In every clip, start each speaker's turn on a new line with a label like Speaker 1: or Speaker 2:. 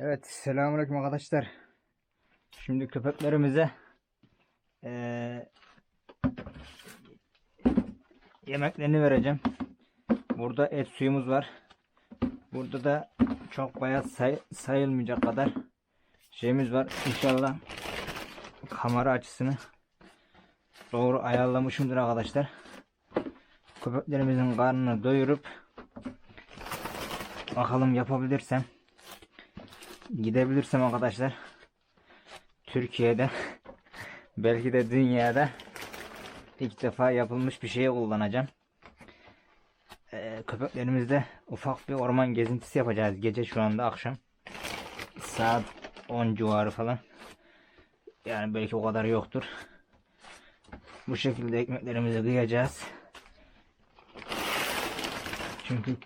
Speaker 1: Evet, selamünaleyküm arkadaşlar. Şimdi köpeklerimize eee, yemeklerini vereceğim. Burada et suyumuz var. Burada da çok bayağı say- sayılmayacak kadar şeyimiz var. İnşallah kamera açısını doğru ayarlamışımdır arkadaşlar. Köpeklerimizin karnını doyurup bakalım yapabilirsem gidebilirsem arkadaşlar Türkiye'de belki de dünyada ilk defa yapılmış bir şeye kullanacağım. Ee, köpeklerimizde ufak bir orman gezintisi yapacağız gece şu anda akşam. Saat 10 civarı falan. Yani belki o kadar yoktur. Bu şekilde ekmeklerimizi kıyacağız. Çünkü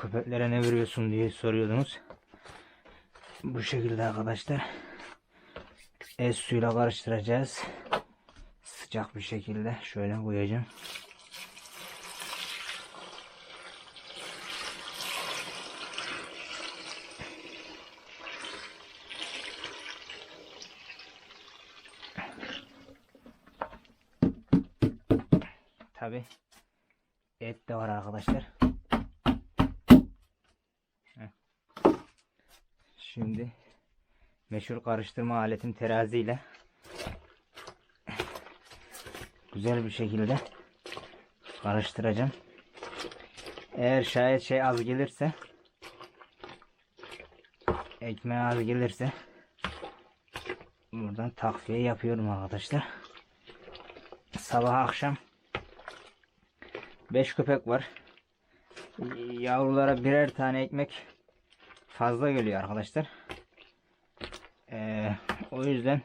Speaker 1: köpeklere ne veriyorsun diye soruyordunuz bu şekilde arkadaşlar. Ez suyla karıştıracağız. Sıcak bir şekilde şöyle koyacağım. Tabi et de var arkadaşlar. Heh. Şimdi meşhur karıştırma aletim teraziyle güzel bir şekilde karıştıracağım. Eğer şayet şey az gelirse ekmeğe az gelirse buradan takviye yapıyorum arkadaşlar. Sabah akşam 5 köpek var. Yavrulara birer tane ekmek fazla geliyor arkadaşlar. Ee, o yüzden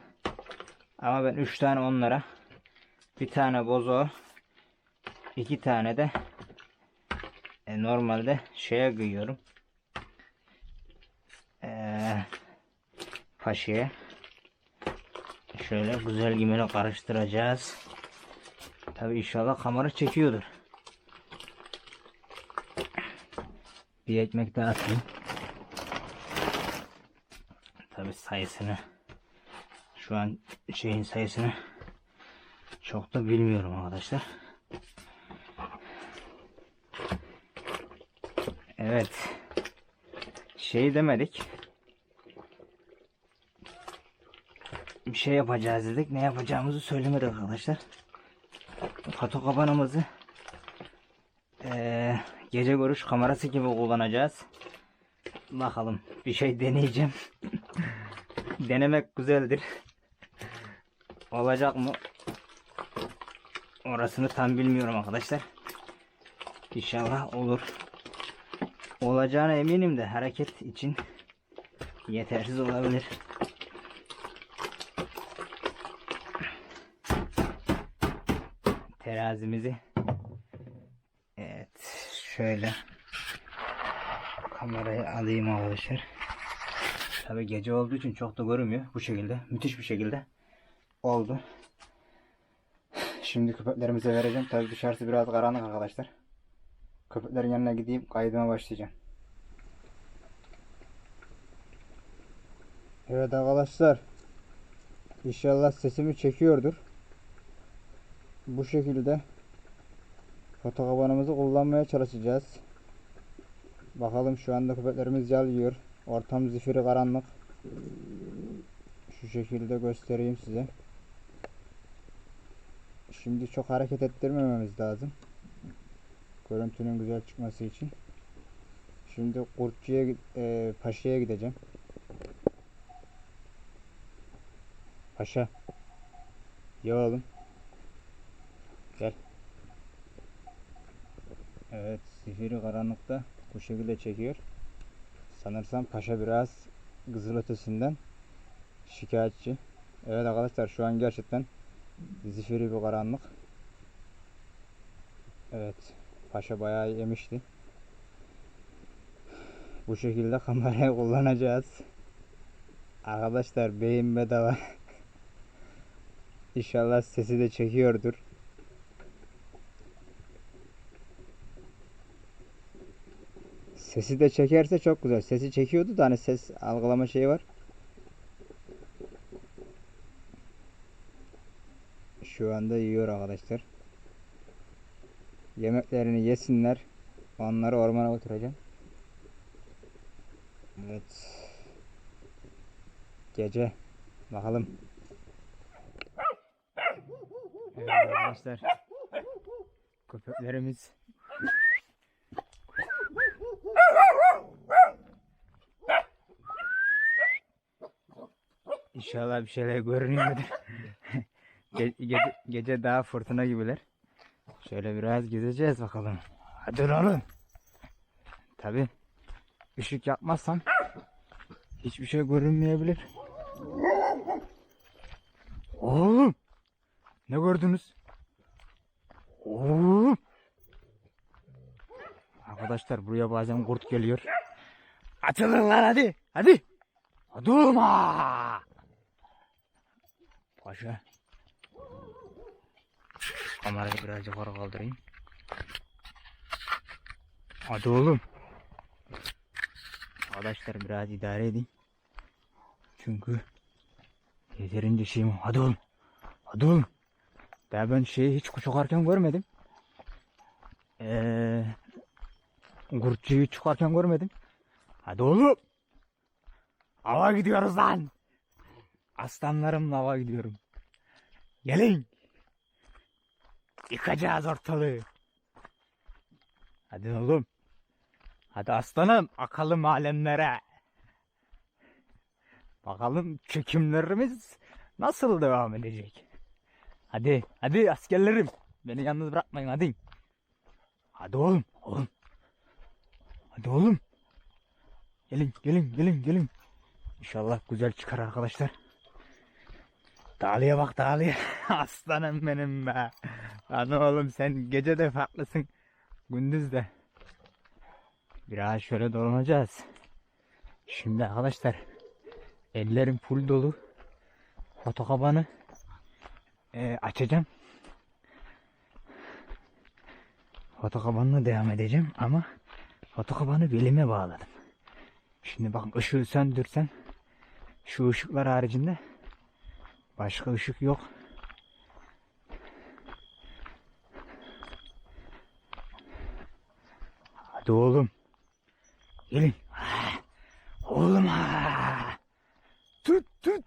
Speaker 1: ama ben 3 tane onlara bir tane bozo iki tane de e, normalde şeye kıyıyorum. Ee, paşaya şöyle güzel gimene karıştıracağız. Tabi inşallah kamera çekiyordur. Bir ekmek daha atayım. Tabi sayısını şu an şeyin sayısını çok da bilmiyorum arkadaşlar. Evet. Şey demedik. Bir şey yapacağız dedik. Ne yapacağımızı söylemedik arkadaşlar. Fotokabanımızı eee gece görüş kamerası gibi kullanacağız. Bakalım bir şey deneyeceğim. Denemek güzeldir. Olacak mı? Orasını tam bilmiyorum arkadaşlar. İnşallah olur. Olacağına eminim de hareket için yetersiz olabilir. Terazimizi Evet şöyle kamerayı alayım arkadaşlar. Tabi gece olduğu için çok da görünmüyor. Bu şekilde müthiş bir şekilde oldu. Şimdi köpeklerimize vereceğim. Tabi dışarısı biraz karanlık arkadaşlar. Köpeklerin yanına gideyim kaydıma başlayacağım. Evet arkadaşlar. İnşallah sesimi çekiyordur. Bu şekilde fotokabanımızı kullanmaya çalışacağız. Bakalım şu anda köpeklerimiz yal. Ortam zifiri karanlık. Şu şekilde göstereyim size. Şimdi çok hareket ettirmememiz lazım. Görüntünün güzel çıkması için. Şimdi kurtçuya e, paşaya gideceğim. Paşa. Ya oğlum. Gel. Evet, zifiri karanlıkta bu şekilde çekiyor. Sanırsam paşa biraz kızıl ötesinden şikayetçi. Evet arkadaşlar şu an gerçekten zifiri bir karanlık. Evet, paşa bayağı yemişti. Bu şekilde kamerayı kullanacağız. Arkadaşlar beyin bedava. İnşallah sesi de çekiyordur. Sesi de çekerse çok güzel. Sesi çekiyordu da hani ses algılama şeyi var. Şu anda yiyor arkadaşlar. Yemeklerini yesinler. Onları ormana götüreceğim. Evet. Gece. Bakalım. Evet arkadaşlar. Köpeklerimiz İnşallah bir şeyler görünüyordur. Ge- gece, gece daha fırtına gibiler. Şöyle biraz gezeceğiz bakalım. Hadi oğlum. Tabi ışık yapmazsam hiçbir şey görünmeyebilir. Oğlum. Ne gördünüz? Oğlum. Arkadaşlar buraya bazen kurt geliyor. Açılın lan hadi. Hadi. Durma. Paşa. Kamerayı biraz yukarı kaldırayım. Hadi oğlum. Arkadaşlar biraz idare edin. Çünkü yeterince şeyim. Hadi oğlum. Hadi oğlum. Daha ben şeyi hiç çıkarken görmedim. Ee, kurtçuyu çıkarken görmedim. Hadi oğlum. Hava gidiyoruz lan. Aslanlarımla hava gidiyorum. Gelin. Yıkacağız ortalığı. Hadi oğlum. Hadi aslanım akalım alemlere. Bakalım çekimlerimiz nasıl devam edecek. Hadi hadi askerlerim. Beni yalnız bırakmayın hadi. Hadi oğlum oğlum. Hadi oğlum. Gelin gelin gelin gelin. İnşallah güzel çıkar arkadaşlar. Dağlıya bak dağlıya. Aslanım benim be. Lan oğlum sen gece de farklısın. Gündüz de. Biraz şöyle dolanacağız. Şimdi arkadaşlar. Ellerim full dolu. Fotokabanı e, açacağım. Fotokabanına devam edeceğim ama fotokabanı belime bağladım. Şimdi bakın ışığı söndürsem şu ışıklar haricinde başka ışık yok. Hadi oğlum. Gelin. Ah, Oğlum. ah. Tut tut.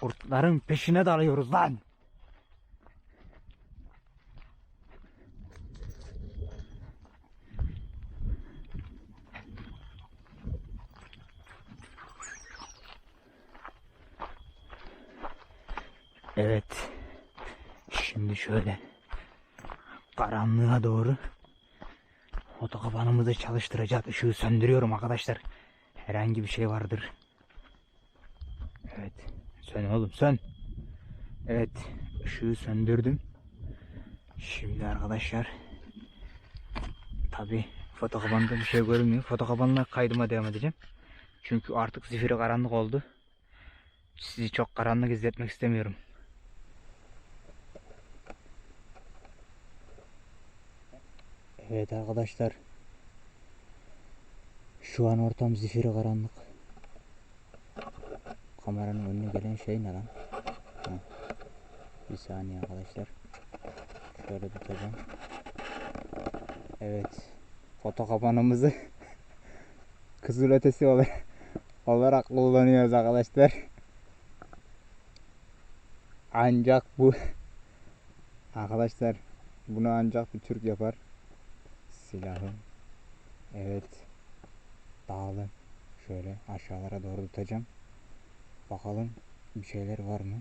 Speaker 1: Kurtların peşine dalıyoruz lan. Evet. Şimdi şöyle karanlığa doğru fotokabanımızı çalıştıracağız. Işığı söndürüyorum arkadaşlar. Herhangi bir şey vardır. Evet. Sön oğlum sön. Evet. ışığı söndürdüm. Şimdi arkadaşlar tabi fotokabanda bir şey görünmüyor. Fotokabanla kaydıma devam edeceğim. Çünkü artık zifiri karanlık oldu. Sizi çok karanlık izletmek istemiyorum. Evet arkadaşlar. Şu an ortam zifiri karanlık. Kameranın önüne gelen şey ne lan? Ha. Bir saniye arkadaşlar. Şöyle tutacağım. Evet. Foto kapanımızı kızıl ötesi olarak, olarak kullanıyoruz arkadaşlar. Ancak bu arkadaşlar bunu ancak bir Türk yapar. Silahı. Evet. Dağılın. Şöyle aşağılara doğru tutacağım. Bakalım bir şeyler var mı?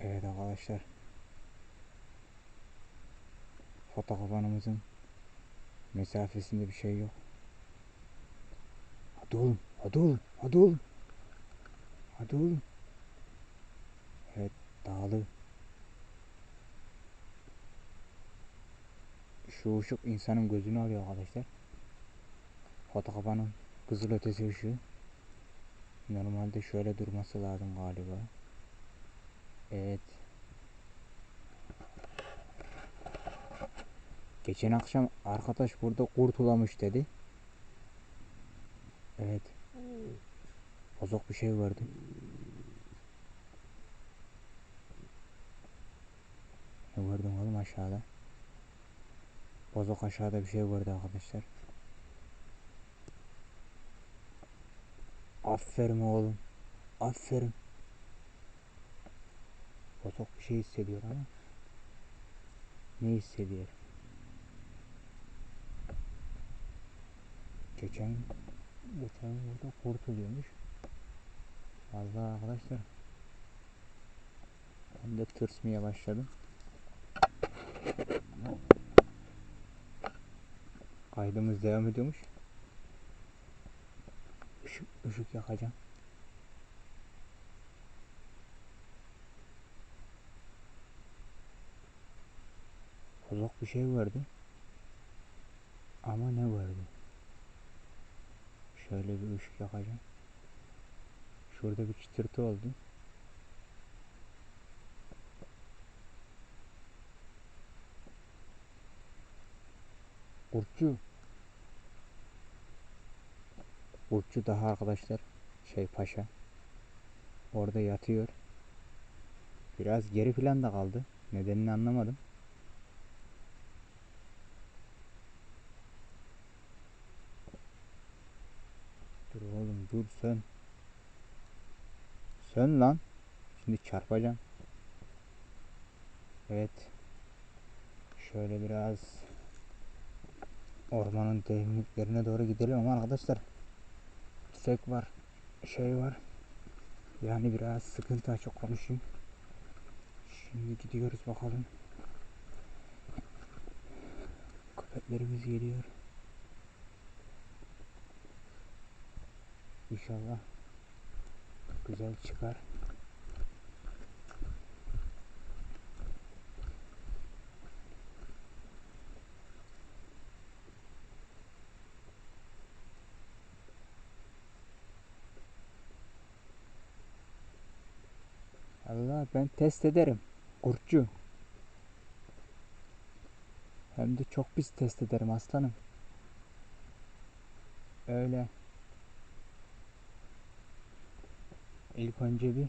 Speaker 1: Evet arkadaşlar. Fotokabanımızın mesafesinde bir şey yok. Hadi oğlum, hadi oğlum, hadi oğlum. Hadi oğlum. Evet, dağlı. Şu ışık insanın gözünü alıyor arkadaşlar. Fotokabanın kızıl ötesi ışığı. Normalde şöyle durması lazım galiba. Evet. Geçen akşam arkadaş burada kurtulamış dedi. Evet. Bozuk bir şey gördüm. Ne gördün oğlum aşağıda? Bozuk aşağıda bir şey gördü arkadaşlar. Aferin oğlum. Aferin. Bozuk bir şey hissediyor ama. Ne hissediyor? Geçen geçen burada kurtuluyormuş. Vallahi arkadaşlar ben de tırsmaya başladım. Kaydımız devam ediyormuş. Işık, ışık yakacağım. Bozuk bir şey gördü. Ama ne gördü? Şöyle bir ışık yakacağım. Şurada bir çıtırtı oldu. Kurtçu. Kurtçu daha arkadaşlar. Şey paşa. Orada yatıyor. Biraz geri planda kaldı. Nedenini anlamadım. Dur oğlum dur sen. Sen lan. Şimdi çarpacağım. Evet. Şöyle biraz ormanın derinliklerine doğru gidelim ama arkadaşlar tüfek var. Şey var. Yani biraz sıkıntı açık konuşayım. Şimdi gidiyoruz bakalım. Köpeklerimiz geliyor. İnşallah güzel çıkar. Ben test ederim. Kurtçu. Hem de çok pis test ederim aslanım. Öyle. İlk önce bir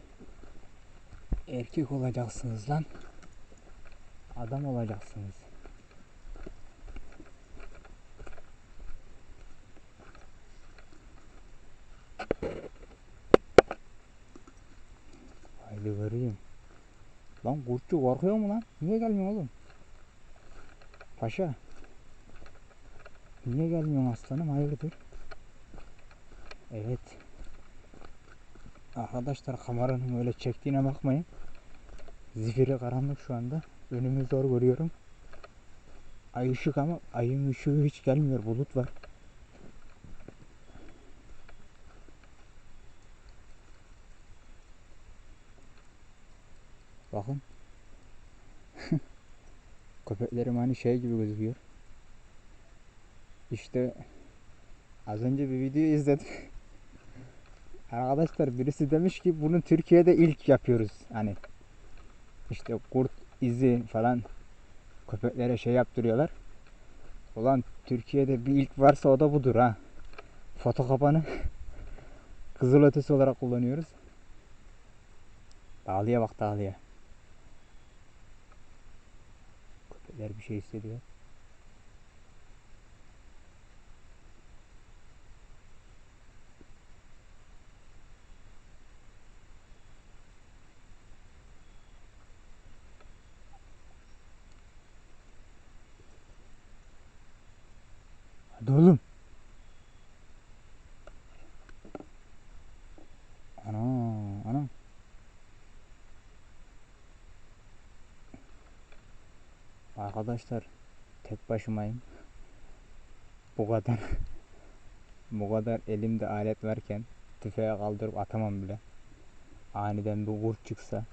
Speaker 1: erkek olacaksınız lan. Adam olacaksınız. Haydi varayım. Lan kurtçu korkuyor mu lan? Niye gelmiyor oğlum? Paşa. Niye gelmiyorsun aslanım? Hayırdır? Evet. Arkadaşlar kameranın öyle çektiğine bakmayın. Zifiri karanlık şu anda. Önümü zor görüyorum. Ay ışık ama ayın ışığı hiç gelmiyor. Bulut var. Bakın. Köpeklerim hani şey gibi gözüküyor. İşte az önce bir video izledim. Arkadaşlar birisi demiş ki bunu Türkiye'de ilk yapıyoruz. Hani işte kurt izi falan köpeklere şey yaptırıyorlar. Ulan Türkiye'de bir ilk varsa o da budur ha. Foto kapanı kızıl ötesi olarak kullanıyoruz. Dağlıya bak dağlıya. Köpekler bir şey hissediyor. Hadi. Ana, ana. Arkadaşlar tek başımayım. Bu kadar bu kadar elimde alet varken tüfeği kaldırıp atamam bile. Aniden bir kurt çıksa.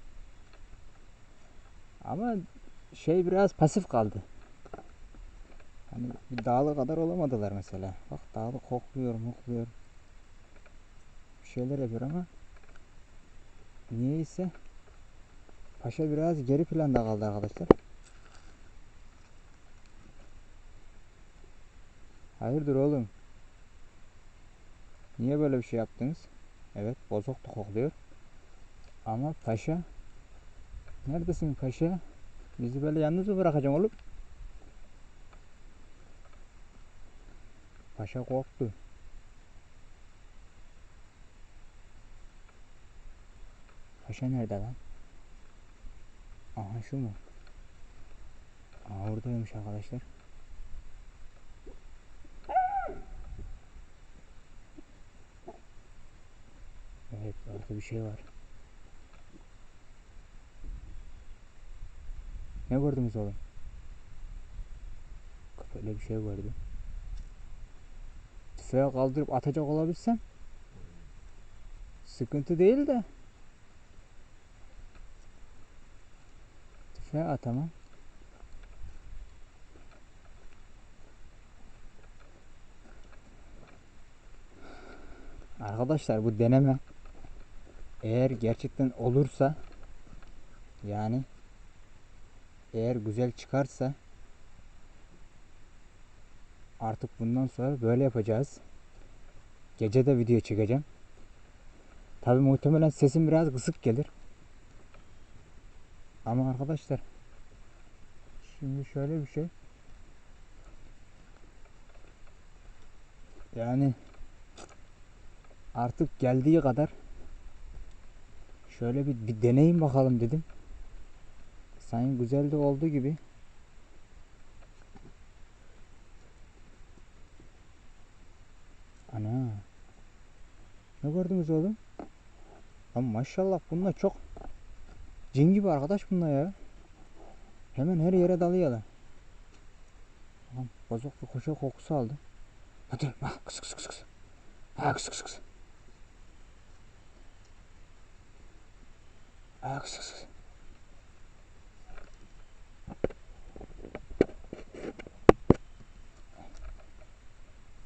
Speaker 1: Ama şey biraz pasif kaldı. Hani bir dağlı kadar olamadılar mesela. Bak dağlı kokluyor, mokluyor. Bir şeyler yapıyor ama niyeyse Paşa biraz geri planda kaldı arkadaşlar. Hayırdır oğlum? Niye böyle bir şey yaptınız? Evet bozok da kokluyor. Ama paşa Neredesin paşa? Bizi böyle yalnız mı bırakacaksın oğlum? Paşa korktu. Paşa nerede lan? Aha şu mu? Aa oradaymış arkadaşlar. Evet orada bir şey var. Ne gördünüz oğlum? Köpekle bir şey gördüm. Tüfeği kaldırıp atacak olabilsem sıkıntı değil de tüfeği atamam. Arkadaşlar bu deneme eğer gerçekten olursa yani eğer güzel çıkarsa artık bundan sonra böyle yapacağız. Gece de video çekeceğim. Tabi muhtemelen sesim biraz kısık gelir. Ama arkadaşlar şimdi şöyle bir şey. Yani artık geldiği kadar şöyle bir, bir deneyim bakalım dedim. Sanki güzel de oldu gibi. Ana. Ne gördünüz oğlum? Lan maşallah bunlar çok cin gibi arkadaş bunlar ya. Hemen her yere dalıyorlar. Lan bozuk bir koşu kokusu aldım. Hadi bak kıs kıs kıs kıs. Ha kıs kıs kıs. Kıs.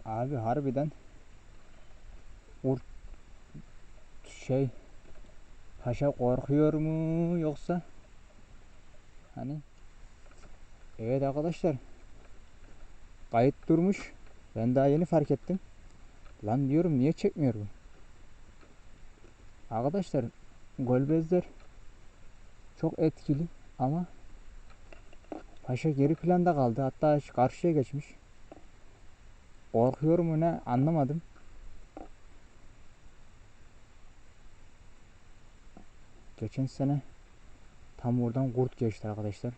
Speaker 1: Abi harbiden Ur şey Paşa korkuyor mu yoksa? Hani Evet arkadaşlar kayıt durmuş. Ben daha yeni fark ettim. Lan diyorum niye çekmiyor bu? Arkadaşlar golbezler çok etkili ama Paşa geri planda kaldı hatta karşıya geçmiş Korkuyor mu ne anlamadım. Geçen sene tam oradan kurt geçti arkadaşlar.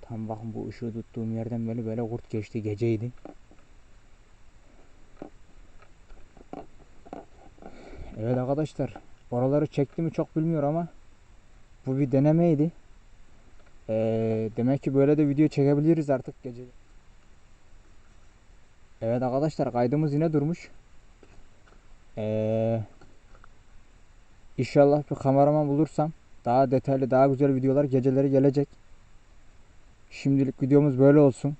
Speaker 1: Tam bakın bu ışığı tuttuğum yerden böyle böyle kurt geçti geceydi. Evet arkadaşlar oraları çekti mi çok bilmiyorum ama bu bir denemeydi. Ee, demek ki böyle de video çekebiliriz artık gece. Evet arkadaşlar kaydımız yine durmuş. Ee, inşallah bir kameraman bulursam daha detaylı daha güzel videolar geceleri gelecek. Şimdilik videomuz böyle olsun.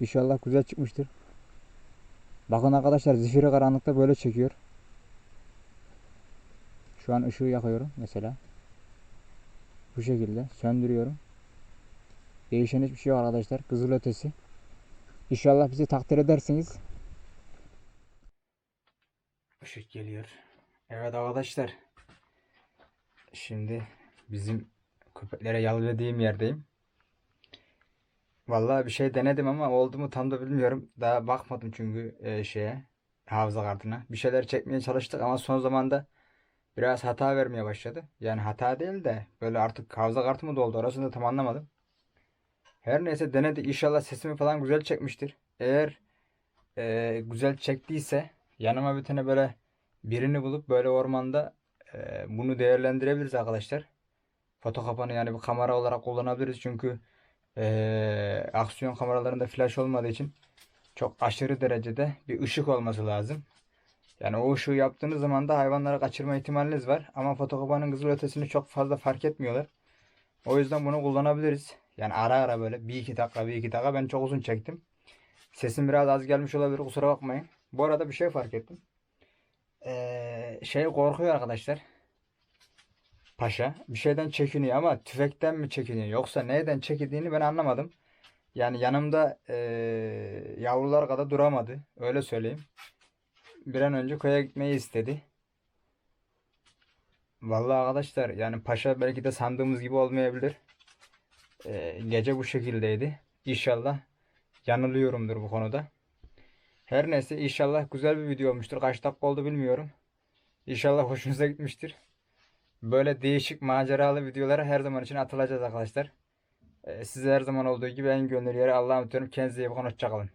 Speaker 1: İnşallah güzel çıkmıştır. Bakın arkadaşlar zifiri karanlıkta böyle çekiyor. Şu an ışığı yakıyorum mesela. Bu şekilde söndürüyorum. Değişen hiçbir şey yok arkadaşlar. Kızıl ötesi. İnşallah bizi takdir edersiniz. Işık geliyor. Evet arkadaşlar. Şimdi bizim köpeklere yal yerdeyim. Vallahi bir şey denedim ama oldu mu tam da bilmiyorum. Daha bakmadım çünkü e, şeye hafıza kartına. Bir şeyler çekmeye çalıştık ama son zamanda biraz hata vermeye başladı. Yani hata değil de böyle artık hafıza kartı mı doldu orasını da tam anlamadım. Her neyse denedik. İnşallah sesimi falan güzel çekmiştir. Eğer e, güzel çektiyse yanıma bir tane böyle birini bulup böyle ormanda e, bunu değerlendirebiliriz arkadaşlar. Foto kapanı yani bir kamera olarak kullanabiliriz. Çünkü e, aksiyon kameralarında flash olmadığı için çok aşırı derecede bir ışık olması lazım. Yani o ışığı yaptığınız zaman da hayvanları kaçırma ihtimaliniz var. Ama fotokopanın kızıl ötesini çok fazla fark etmiyorlar. O yüzden bunu kullanabiliriz. Yani ara ara böyle bir iki dakika bir iki dakika ben çok uzun çektim. Sesim biraz az gelmiş olabilir kusura bakmayın. Bu arada bir şey fark ettim. Ee, şey korkuyor arkadaşlar. Paşa bir şeyden çekiniyor ama tüfekten mi çekiniyor yoksa neyden çekildiğini ben anlamadım.
Speaker 2: Yani yanımda eee, yavrular kadar duramadı. Öyle söyleyeyim. Bir an önce köye gitmeyi istedi. Vallahi arkadaşlar yani paşa belki de sandığımız gibi olmayabilir. Eee, gece bu şekildeydi. İnşallah yanılıyorumdur bu konuda. Her neyse inşallah güzel bir video olmuştur. Kaç dakika oldu bilmiyorum. İnşallah hoşunuza gitmiştir. Böyle değişik maceralı videolara her zaman için atılacağız arkadaşlar. Ee, size her zaman olduğu gibi en gönüllü yere Allah'a emanet. Kendinize iyi bakın. Hoşçakalın.